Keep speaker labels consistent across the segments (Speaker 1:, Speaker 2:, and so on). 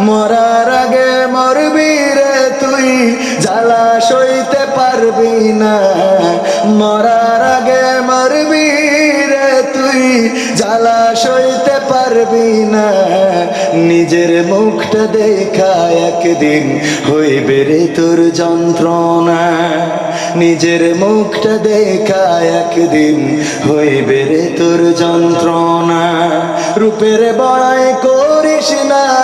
Speaker 1: মরার আগে মরবি রে তুই, জ্বালা সইতে পারবি না। মরার আগে মরবি রে তুই, জ্বালা সইতে পারবি না। নিজের মুখটা দেখা একদিন হইবে রে তোর যন্ত্রণা। নিজের মুখটা দেখা একদিন হইবে রে তোর যন্ত্রণা। রূপের বড়াই করিস না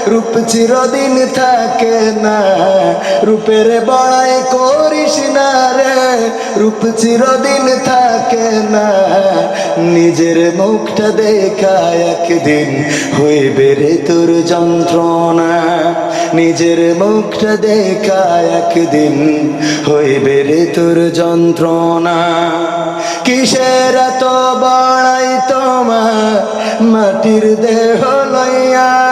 Speaker 1: রূপ চিরদিন থাকে না। রূপের বড়াই করিস না রে। রূপ চিরদিন থাকে না। নিজের মুখটা দেখা একদিন হইবে রে তোর যন্ত্রণা। নিজের মুখটা দেখা একদিন হইবে রে তোর যন্ত্রণা। কিসের এত বড়াই তোমার? মাটির দেহ লইয়া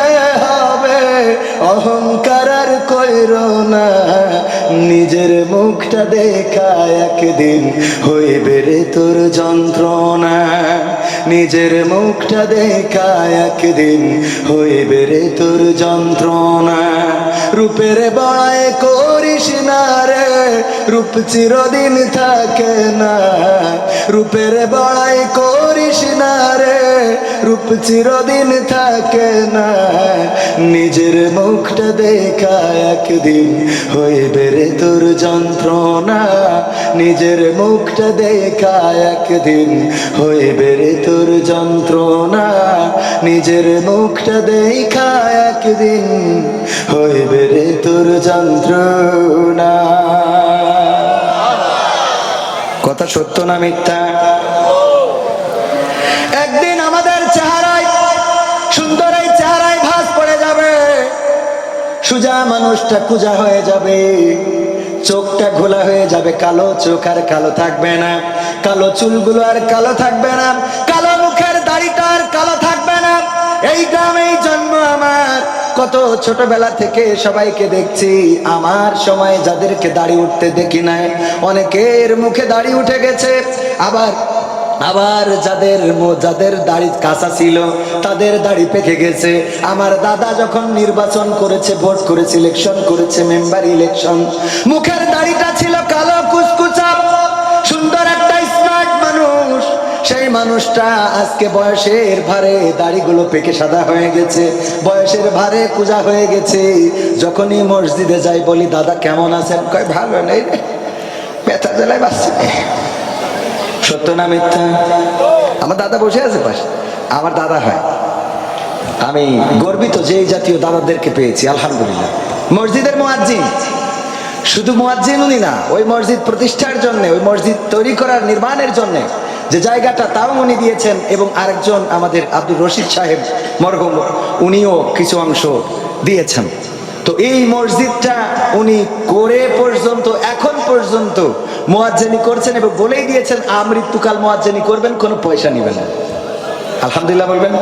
Speaker 1: অহংকার নিজের মুখটা দেখা একদিন হইবে রে তোর যন্ত্রণা। নিজের মুখটা দেখা একদিন হইবে রে তোর যন্ত্রণা। রূপের বড়াই করিস না রে, রূপ চিরদিন থাকে না। রূপের বড়াই করিস না রে, রূপ চিরদিন থাকে না। নিজের মুখটা দেখা একদিন হইবে রে তোর যন্ত্রণা, নিজের মুখটা দেখা একদিন হইবে রে তোর যন্ত্রণা, নিজের মুখটা দেখা একদিন হইবে রে তোর যন্ত্রণা। কথা সত্য না মিথ্যা? সুজা মানুষটা কুজা হয়ে যাবে। চোখটা ঘোলা হয়ে যাবে, কালো চোখ আর কালো থাকবে না। কালো চুলগুলো আর কালো থাকবে না। কালো মুখের দাড়িটা আর কালো থাকবে না। এই গ্রামেই জন্ম আমার। কত ছোটবেলা থেকে সবাইকে দেখছি। আমার সময় যাদেরকে দাড়ি উঠতে দেখি নাই, অনেকের মুখে দাড়ি উঠে গেছে। আবার আবার যাদের যাদের দাড়ি কাঁচা ছিল, তাদের দাড়ি পেকে গেছে। আমার দাদা যখন নির্বাচন করেছে, ভোট করেছে ইলেকশন করেছে মেম্বার ইলেকশন মুখের দাড়িটা ছিল কালো কুচকুচা। সুন্দর একটা স্মার্ট মানুষ। সেই মানুষটা আজকে বয়সের ভারে দাড়িগুলো পেকে সাদা হয়ে গেছে। বয়সের ভারে পূজা হয়ে গেছে। যখনই মসজিদে যাই বলি, দাদা কেমন আছেন? কয়, ভালো, নেই ব্যথা জেলায় বাঁচছে সত্য না মিথ্যা? আমার দাদা বসে আছে পাশে। আমার দাদা হয়। আমি গর্বিত যে জাতীয় দাদাদেরকে পেয়েছি, আলহামদুলিল্লাহ। মসজিদের মোয়াজ্জিন। শুধু মোয়াজ্জিন উনি না, ওই মসজিদ প্রতিষ্ঠার জন্য, ওই মসজিদ তৈরি করার নির্মাণের জন্য যে জায়গাটা তাও উনি দিয়েছেন এবং আরেকজন আমাদের আব্দুর রশিদ সাহেব মরহুম, উনিও কিছু অংশ দিয়েছেন। তো এই মসজিদটা উনি করে পর্যন্ত, এখন পর্যন্ত মোয়াজ্জেনি করছেন এবং বলেই দিয়েছেন আমৃত্যুকাল মোয়াজ্জেনি করবেন, কোনো পয়সা নেবেন না। আলহামদুলিল্লাহ বলবেন,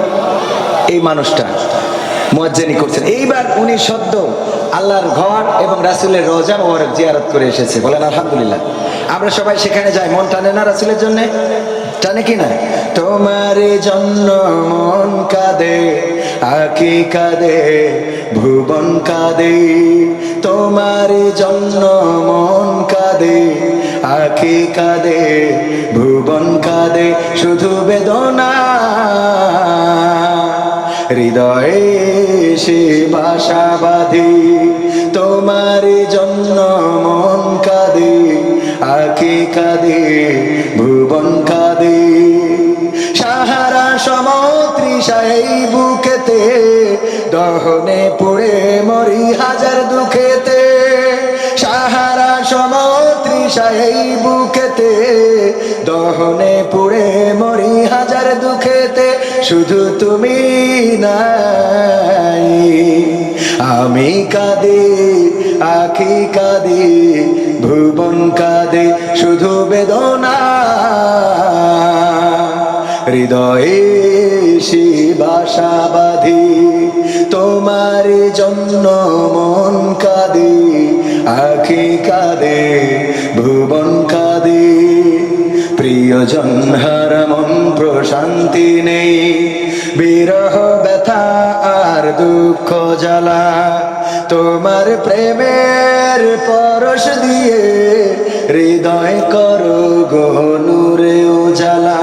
Speaker 1: এই মানুষটা মোয়াজ্জেনি করছেন। এইবার উনি সদ্য আল্লাহর ঘর এবং রাসুলের রোজা মোবারক জিয়ারত করে এসেছে। বলেন, আলহামদুলিল্লাহ। আমরা সবাই সেখানে যাই, মন টানে না রাসুলের জন্য? টানে কি না? তোমার জন্য মন কাঁদে আকি কাঁদে ভুবন কাঁদে তোমার জন্য মন কাঁদে। আখি কাঁদে ভুবন কাঁদে, শুধু বেদনা। হৃদয়ে সে বাসা তোমার জন্য মন কাঁদে। আখি কাঁদে ভুবন কাঁদে দহনে পুড়ে মরি হাজার দুঃখেতে, সাহারা সমত্রিশাই বুকেতে, দহনে পুড়ে মরি হাজার দুঃখেতে, শুধু তুমি নাই। আমি কাঁদে, আখি কাঁদে, ভুবন কাঁদে, শুধু বেদনা, হৃদয়ে সে বাসা বাঁধি, তোমার জন্য মন কাঁদে, আখি কাঁদে, ভুবন কাঁদে। প্রিয়জন হার মন প্রশান্তি নেই, বিরহ ব্যথা আর দুঃখ জ্বালা। তোমার প্রেমের পরশ দিয়ে হৃদয় করো গনুরে উজালা।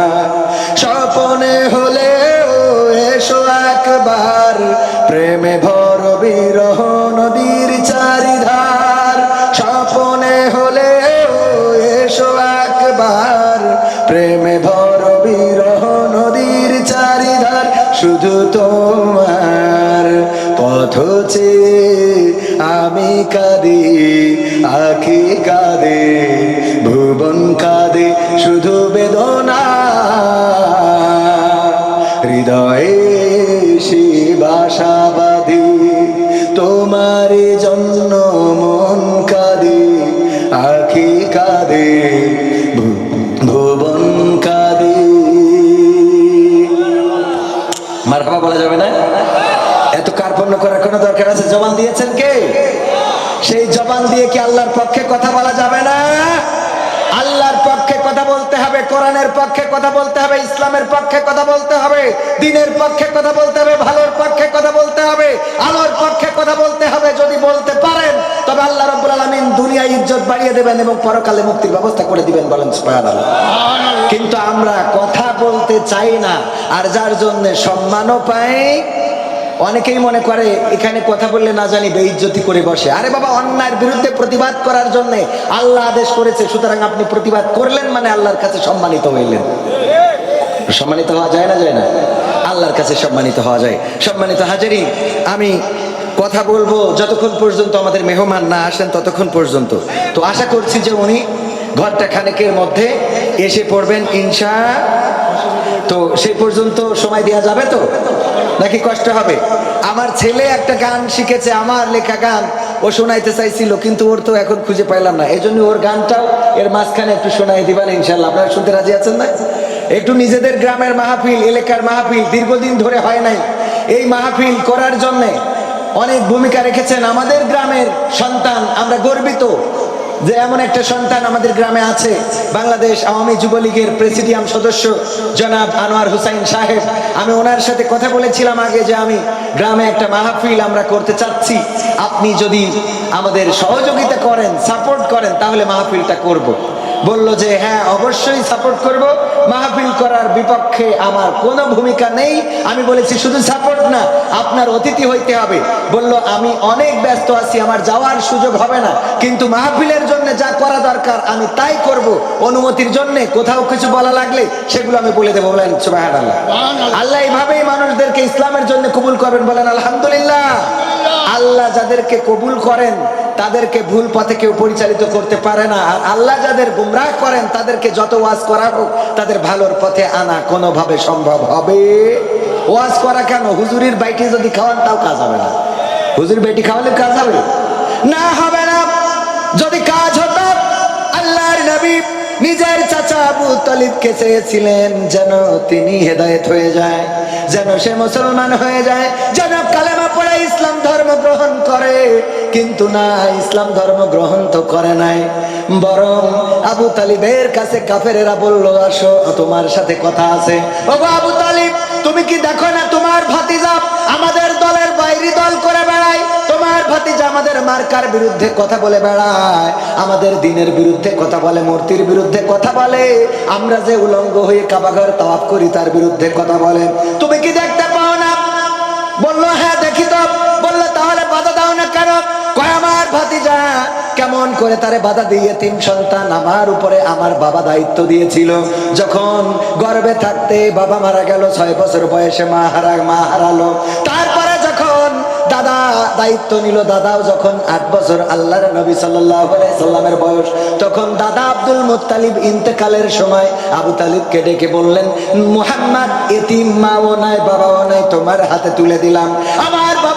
Speaker 1: প্রেমে ভর বিরহ নদীর চারিধার, স্বপনে হলে এসো একবার। প্রেমে ভর বিরহ নদীর চারিধার, শুধু তোমার পথ আমি কাঁদি, আখি কাঁদে, ভুবন কাঁদে, শুধু বেদনা। হৃদয়ে সে বাসা তোমার জন্য মন কাঁদে আখি কাঁদে ভুবন কাঁদে মারহাবা বলা যাবে না? এত কার্পণ্য করার কোনো দরকার আছে? জবান দিয়েছেন কে? সেই জবান দিয়ে কি আল্লাহর পক্ষে কথা বলা যাবে না? আল্লাহর পক্ষে কথা বলতে হবে, কোরআনের পক্ষে কথা বলতে হবে ইসলামের পক্ষে কথা বলতে হবে দিনের পক্ষে কথা বলতে হবে ভালোর পক্ষে কথা বলতে হবে আলোর পক্ষে কথা বলতে হবে যদি বলতে পারেন তবে আল্লাহ রাব্বুল আলামিন দুনিয়ায় ইজ্জত বাড়িয়ে দেবেন এবং পরকালে মুক্তির ব্যবস্থা করে দিবেন বলেন কিন্তু আমরা কথা বলতে চাই না আর যার জন্য সম্মানও পাই অনেকেই মনে করে এখানে কথা বললে না জানি বেইজ্জতি করে বসে। আরে বাবা অন্যায়ের বিরুদ্ধে প্রতিবাদ করার জন্য আল্লাহ আদেশ করেছে সুতরাং আপনি প্রতিবাদ করলেন মানে আল্লাহর কাছে সম্মানিত হইলেন। সম্মানিত হওয়া যায় না যায় না? আল্লাহর কাছে সম্মানিত হওয়া যায়। সম্মানিত হাজারি আমি কথা বলব যতক্ষণ পর্যন্ত আমাদের মেহমান না আসেন ততক্ষণ পর্যন্ত। তো আশা করছি যে উনি ঘরটা খানেকের মধ্যে এসে পড়বেন, ইনশা। তো সেই পর্যন্ত সময় দেওয়া যাবে তো? নাকি কষ্ট হবে? আমার ছেলে একটা গান শিখেছে, আমার লেখা গান। ও শোনাইতে চাইছিল, কিন্তু ওর তো এখন খুঁজে পাইলাম না। এই ওর গানটাও এর মাঝখানে একটু শোনাই দিবেন, ইনশাল্লাহ। আপনারা শুনতে রাজি আছেন না? একটু নিজেদের গ্রামের মাহফিল, এলাকার মাহফিল দীর্ঘদিন ধরে হয় নাই। এই মাহফিল করার জন্যে অনেক ভূমিকা রেখেছেন আমাদের গ্রামের সন্তান। আমরা গর্বিত যে এমন একটা সন্তান আমাদের গ্রামে আছে। বাংলাদেশ আওয়ামী যুবলীগের প্রেসিডিয়াম সদস্য জনাব আনোয়ার হুসাইন সাহেব। আমি ওনার সাথে কথা বলেছিলাম আগে যে আমি গ্রামে একটা মাহফিল আমরা করতে চাচ্ছি। আপনি যদি আমাদের সহযোগিতা করেন, সাপোর্ট করেন, তাহলে মাহফিলটা করব। বলল যে হ্যাঁ অবশ্যই সাপোর্ট করব। মাহফিল করার বিপক্ষে আমার কোনো ভূমিকা নেই। আমি বলেছি শুধু সাপোর্ট না আপনার অতিথি হইতে হবে। বলল আমি অনেক ব্যস্ত আছি আমার যাওয়ার সুযোগ হবে না। কিন্তু মাহফিলের জন্য যা করা দরকার আমি তাই করব। অনুমতির জন্য কোথাও কিছু বলা লাগলে সেগুলো আমি বলে দেবো। বলেন সুবহানাল্লাহ। আল্লাহ এইভাবেই মানুষদেরকে ইসলামের জন্য কবুল করবেন বলেন আলহামদুলিল্লাহ। আল্লাহ আল্লাহ যাদেরকে কবুল করেন তাদেরকে ভুল পথে কেউ পরিচালিত করতে পারে না। আর আল্লাহ যাদের গুমরাহ করেন, তাদেরকে যত ওয়াজ করা হোক, তাদের ভালোর পথে আনা কোনোভাবে সম্ভব হবে। ওয়াজ করা কেন? হুজুরির বাইটি যদি খাওয়ান, তাও কাজ হবে না। হুজুর বেটি খাওয়ালে কাজ হবে? না হবে না। যদি কাজ হতো, আল্লাহর নবী নিজের চাচা আবু তালিবকে চেয়েছিলেন যেন তিনি হেদায়েত হয়ে যায়, যেন সে মুসলমান হয়ে যায়। যেন কালেমা পড়ে ইসলাম গ্রহণ করে, কিন্তু না, ইসলাম ধর্ম গ্রহণ তো করে নাই। বরং আবু তালিবের কাছে কাফেরেরা বলল, আসো, তোমার সাথে কথা আছে। গো আবু তালিব, তুমি কি দেখো না তোমার ভাতিজা আমাদের দলের বাইরি দল করে বেড়ায়? তোমার ভাতিজা আমাদের মার্কার বিরুদ্ধে কথা বলে বেড়ায়, আমাদের দিনের বিরুদ্ধে কথা বলে, মূর্তির বিরুদ্ধে কথা বলে। আমরা যে উলঙ্গ হয়ে কাবাঘর তাওয়াফ করি, তার বিরুদ্ধে কথা বলে। তুমি কি দেখতে পাও না? বলল হ্যাঁ দেখি তো। বাধা দাও না কেন? কয় আমার ভাতিজা, কেমন করে তারে বাধা দিয়ে তিন সন্তান আমার উপরে আমার বাবা দায়িত্ব দিয়েছিল। যখন গর্ভে থাকতে বাবা মারা গেল, ছয় বছর বয়সে মা হারা, মা হারালো। তারপরে যখন দাদা দায়িত্ব নিল, দাদাও যখন আট বছর আল্লাহর নবী সাল্লামের বয়স, তখন দাদা আব্দুল মুত্তালিব ইন্তেকালের সময় আবু তালিবকে ডেকে বললেন, মুহাম্মদ, এতিম মাও নাই, বাবাও নাই, তোমার হাতে তুলে দিলাম। আমার বাবার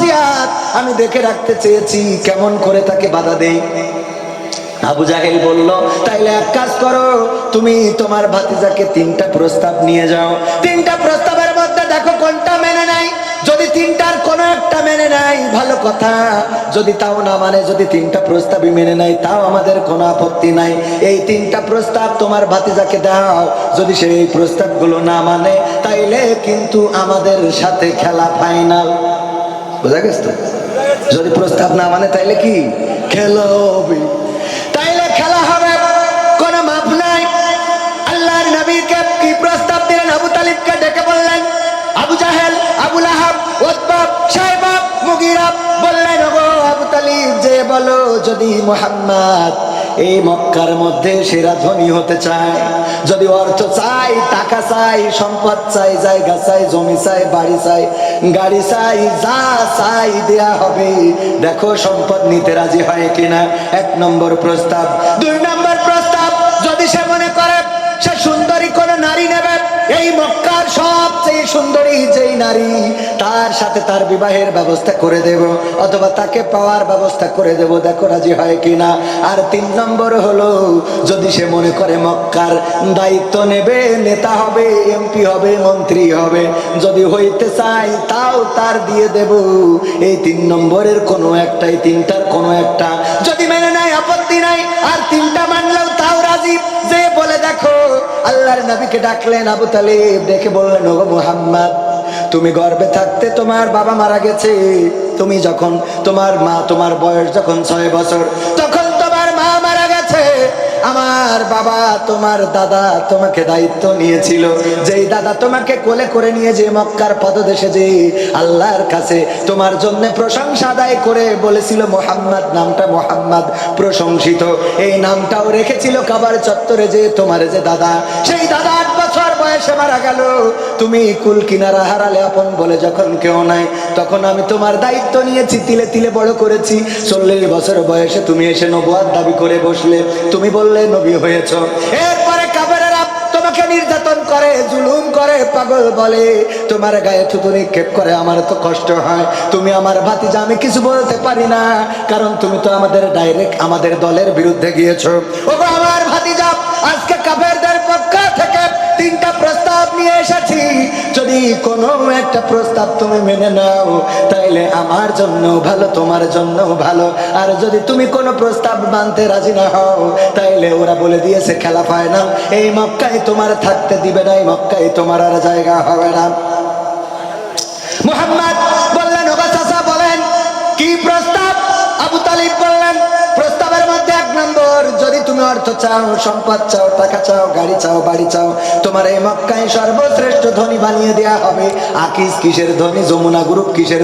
Speaker 1: ওয়াসিয়াত আমি দেখে রাখতে চেয়েছি, কেমন করে তাকে বাধা দেই? আবু জাহেল বলল, তাইলে এক কাজ করো, তুমি তোমার ভাতিজাকে তিনটা প্রস্তাব নিয়ে যাও। তিনটা প্রস্তাবের মধ্যে দেখো কোনটা মেনে নাই যদি তিনটার কোনো একটা মেনে নাই ভালো কথা। যদি তাও না মানে যদি তিনটা প্রস্তাবই মেনে নাই তাও আমাদের কোনো আপত্তি নাই। এই তিনটা প্রস্তাব তোমার ভাতিজাকে দাও। যদি সে এই প্রস্তাবগুলো না মানে তাইলে কিন্তু আমাদের সাথে খেলা ফাইনাল বোঝা গেছে তো? যদি প্রস্তাব না মানে তাইলে কি? খেলা হবে। তাইলে খেলা হবে। কোন মাপ নাই। আল্লাহর নবীকে কি প্রস্তাব দিলেন? আবু তালিবকে ডেকে বললেন, আবু জাহেল, আবু লাহাব উতবা সাইবা মুগিরাব বললেন, ওগো আবু তালিব, যে বলো যদি মোহাম্মদ এই মক্কার মধ্যে সেরা ধনী হতে চায়। যদি অর্থ চাই টাকা চাই সম্পদ চাই জায়গা চাই জমি চাই বাড়ি চাই গাড়ি চাই যা চাই দেয়া হবে। দেখো সম্পদ নিতে রাজি হয় কিনা? এক নম্বর প্রস্তাব। দুই নম্বর প্রস্তাব, যদি সে মনে করে, সে সুন্দরী কোনো নারী নেবে এই মক্কার সবচেয়ে সুন্দরী যেই নারী, তার সাথে তার বিবাহের ব্যবস্থা করে দেব, অথবা তাকে পাওয়ার ব্যবস্থা করে দেব, দেখো রাজি হয় কিনা? আর তিন নম্বর হলো, যদি সে মনে করে মক্কার দায়িত্ব নেবে, নেতা হবে এমপি হবে, মন্ত্রী হবে, যদি হইতে চায়, তাও তার দিয়ে দেব। এই তিন নম্বরের কোনো একটাই, তিনটার কোনো একটা, যদি নেয় আপত্তি নাই, আর তিনটা মানলেও তাও রাজি। যে বলে দেখো, আল্লাহর নবীকে ডাকলেন আবু তালিব দেখে বললেন ও মোহাম্মদ, তুমি গর্বে থাকতে তোমার বাবা মারা গেছে। তুমি যখন তোমার মা, তোমার বয়স যখন ছয় বছর, তখন আমার বাবা তোমার দাদা তোমাকে দায়িত্ব নিয়েছিল। যেই দাদা তোমাকে কোলে করে নিয়ে যে মক্কার পদদেশে যে আল্লাহর কাছে তোমার জন্য প্রশংসা আদায় করে বলেছিল মোহাম্মদ, নামটা মোহাম্মদ প্রশংসিত। এই নামটাও রেখেছিল কাবার চত্বরে যে তোমার যে দাদা, সেই দাদা আট বয়সে মারা গেল। তুমি কুল কিনারা হারালে আপন বলে যখন কেউ নাই, তখন আমি তোমার দায়িত্ব নিয়েছি, তিলে তিলে বড় করেছি। চল্লিশ বছর বয়সে তুমি এসে নবুয়ার দাবি করে বসলে, তুমি বললে, নবী হয়েছ। এরপরে কাবেরেরা তোমাকে নির্যাতন করে, জুলুম করে, পাগল বলে। তোমার গায়ে থুতু নিক্ষেপ করে, আমার তো কষ্ট হয়। তুমি আমার ভাতিজা, আমি কিছু বলতে পারি না, কারণ তুমি তো আমাদের ডাইরেক্ট আমাদের দলের বিরুদ্ধে গিয়েছো। ও গো আমার ভাতিজা, আজকে কাফেরদের পক্ষ থেকে তিনটা নিয়ে এসেছি। যদি কোনো একটা প্রস্তাব তুমি মেনে নাও, তাইলে আমার জন্য ভালো, তোমার জন্য ভালো। আর যদি তুমি কোনো প্রস্তাব মানতে রাজি না হও, তাইলে ওরা বলে দিয়েছে, খেলা ফাইনাল এই মক্কায় তোমার থাকতে দিবে না, এই মক্কায় তোমার আর জায়গা হবে না। মোহাম্মদ বললেন, ওগা চাচা, বলেন, কি প্রস্তাব? আবু তালিব বললেন প্রস্তাবের মধ্যে এক নম্বর, যদি তুমি অর্থ চাও, সম্পদ চাও, টাকা চাও, গাড়ি চাও, বাড়ি চাও, তোমার এই মক্কায় সর্বশ্রেষ্ঠ বানিয়ে দেয়া হবে। আকিস কিসের যমুনা গ্রুপ কিসের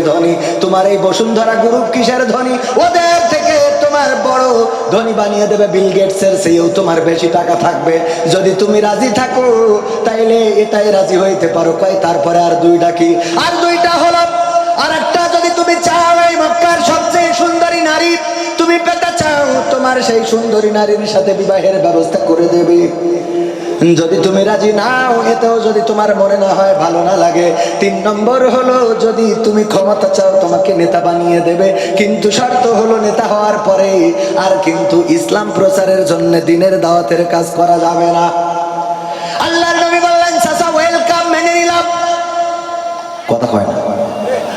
Speaker 1: তোমার এই বসুন্ধরা গ্রুপ কিসের ওদের থেকে তোমার বড় ধনী বানিয়ে দেবে বিল গেটসের সেও তোমার বেশি টাকা থাকবে। যদি তুমি রাজি থাকো, তাইলে এটাই রাজি হইতে পারো। কয়, তারপরে আর দুইটা কি? আর দুইটা হলো আর একটা তুমি চাও এই মক্কার সবচেয়ে সুন্দরী নারী? তুমি পেতে চাও, তোমার সেই সুন্দরী নারীর সাথে বিবাহের ব্যবস্থা করে দেবে। যদি তুমি রাজি নাও, এতেও যদি তোমার মনে না হয় ভালো না লাগে। তিন নম্বর হলো, যদি তুমি ক্ষমতা চাও, তোমাকে নেতা বানিয়ে দেবে। কিন্তু শর্ত হলো, নেতা হওয়ার পরে আর কিন্তু ইসলাম প্রচারের জন্য দিনের দাওয়াতের কাজ করা যাবে না। আল্লাহর নবী বললেন, চাচা ওয়েলকাম মেনে নিলাম। কথা কয় না।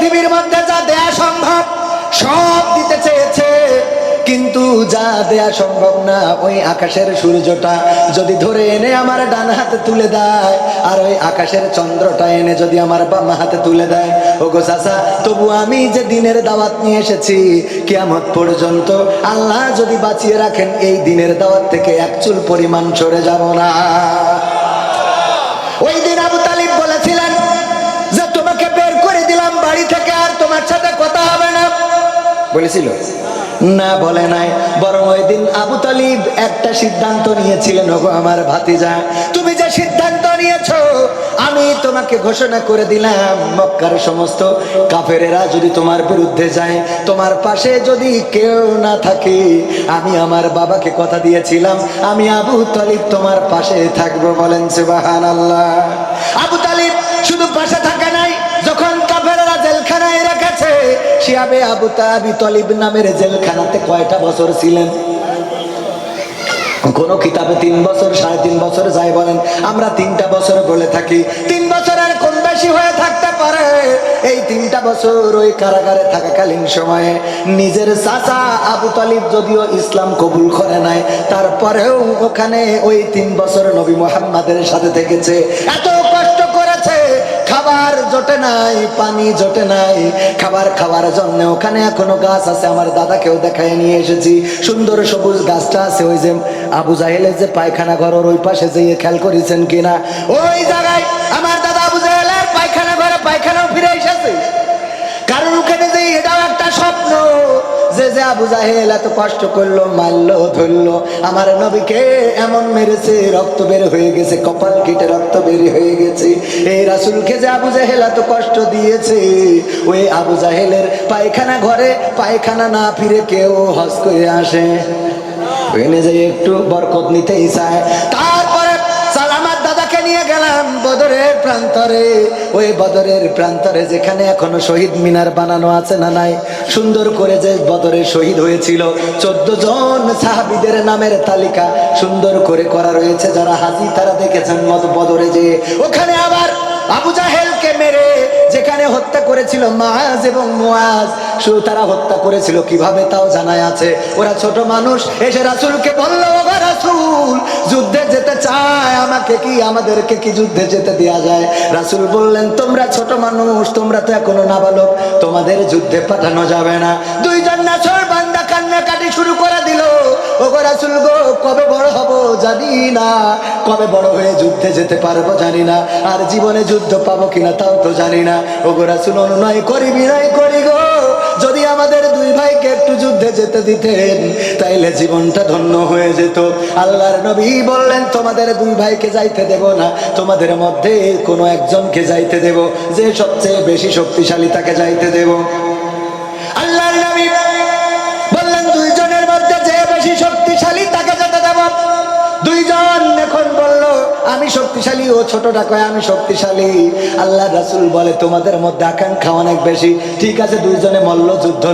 Speaker 1: পৃথিবীর মধ্যে যা দেয়া সম্ভব, সব দিতে চেয়েছে। কিন্তু যা দেয়া সম্ভব না, ওই আকাশের সূর্যটা যদি ধরে এনে আমার ডান হাতে তুলে দেয়, আর ওই আকাশের চন্দ্রটা এনে যদি আমার বাম হাতে তুলে দেয় ও গো চাচা, তবু আমি যে দিনের দাওয়াত নিয়ে এসেছি, কিয়ামত পর্যন্ত আল্লাহ যদি বাঁচিয়ে রাখেন, এই দিনের দাওয়াত থেকে এক চুল পরিমাণ সরে যাব না। বাড়ি থেকে আর তোমার সাথে কথা হবে না। বলেছিল। না, বলে নাই। বরং ওই দিন আবু তালিব একটা সিদ্ধান্ত নিয়েছিলেন, ওগো আমার ভাতিজা, তুমি যে সিদ্ধান্ত নিয়েছো, আমি তোমাকে ঘোষণা করে দিলাম, মক্কার সমস্ত কাফেরেরা যদি তোমার বিরুদ্ধে যায়, তোমার পাশে যদি কেউ না থাকে, আমি আমার বাবাকে কথা দিয়েছিলাম, আমি আবু তালিব তোমার পাশে থাকব বলেন সুবাহান আল্লাহ আবু তালিব শুধু পাশে থাকে রেখেছে শিয়াবে আবু তাবি তলিব নামের জেলখানাতে কয়টা বছর ছিলেন? কোন কিতাবে তিন বছর, সাড়ে তিন বছর যাই বলেন। আমরা তিনটা বছর বলে থাকি। তিন বছরের কম বেশি হয়ে থাকতে পারে? এই তিনটা বছর ওই কারাগারে থাকাকালীন সময়ে নিজের চাচা আবু তালিব যদিও ইসলাম কবুল করে নাই, তারপরেও ওখানে ওই তিন বছর নবী মোহাম্মদের সাথে থেকেছে। এত জোটে নাই, পানি জটে নাই। খাবার খাওয়ার জন্য ওখানে এখনও গাছ আছে, আমার দাদা দাদাকেও দেখায় নিয়ে এসেছি। সুন্দর সবুজ গাছটা আছে, ওই যে আবু জাহেলের যে পায়খানা ঘর ওই পাশে যেয়ে খেয়াল করেছেন কিনা? ওই জায়গায় আমার দাদা আবু জাহেলের পায়খানা ঘরে পায়খানাও ফিরে এসেছে কারণ ওখানে যে এটাও একটা স্বপ্ন যে আবু জাহেল এত কষ্ট করল, মারলো, ধরলো। আমার নবীকে এমন মেরেছে, রক্ত বের হয়ে গেছে, কপাল কেটে রক্ত বের হয়ে গেছে। এই রাসুলকে যে আবু জাহেল এত কষ্ট দিয়েছে, ওই আবু জাহেলের পায়খানা ঘরে পায়খানা না ফিরে কেউ হজ করে আসে। ওখানে যে একটু বরকত নিতেই চায়। তারপরে সালামার দাদাকে নিয়ে গেলাম বদরের প্রান্তরে। ওই বদরের প্রান্তরে যেখানে এখনও শহীদ মিনার বানানো আছে না নাই সুন্দর করে যে বদরে শহীদ হয়েছিল, চোদ্দ জন সাহাবিদের নামের তালিকা সুন্দর করে করা রয়েছে। যারা হাজি, তারা দেখেছেন বদরে যে, ওখানে আবার আবু জাহেলকে মেরে যেখানে হত্যা করেছিল মাজ এবং মুয়াজ শুধু তারা হত্যা করেছিল, কীভাবে তাও জানায় আছে? ওরা ছোট মানুষ, এসে রাসুলকে বলল, "ওগো রাসূল, যুদ্ধে যেতে চায়, আমাকে কি, আমাদেরকে কি যুদ্ধে যেতে দেয়া যায়? রাসূল বললেন, তোমরা ছোট মানুষ, তোমরা তো এখনও নাবালক, তোমাদের যুদ্ধে পাঠানো যাবে না। দুইজন নাছর বান্দা কান্নাকাটি শুরু করে দিল। কবে বড় হব জানি না। কবে বড় হয়ে যুদ্ধে যেতে পারব জানি না। আর জীবনে যুদ্ধ পাবো কিনা তাও তো জানি না। করি, বিনয় করি গো। যদি আমাদের দুই ভাইকে একটু যুদ্ধে যেতে দিতেন, তাইলে জীবনটা ধন্য হয়ে যেত। আল্লাহর নবী বললেন, তোমাদের দুই ভাইকে যাইতে দেব না। তোমাদের মধ্যে কোনো একজনকে যাইতে দেব, যে সবচেয়ে বেশি শক্তিশালী তাকে যাইতে দেব। দুইজন এখন বলল, আমি শক্তিশালী ও ছোটটা কয় আমি শক্তিশালী। আল্লাহ রাসুল বলে, তোমাদের মধ্যে আকাঙ্ক্ষা অনেক বেশি। ঠিক আছে, দুইজনে মল্ল যুদ্ধ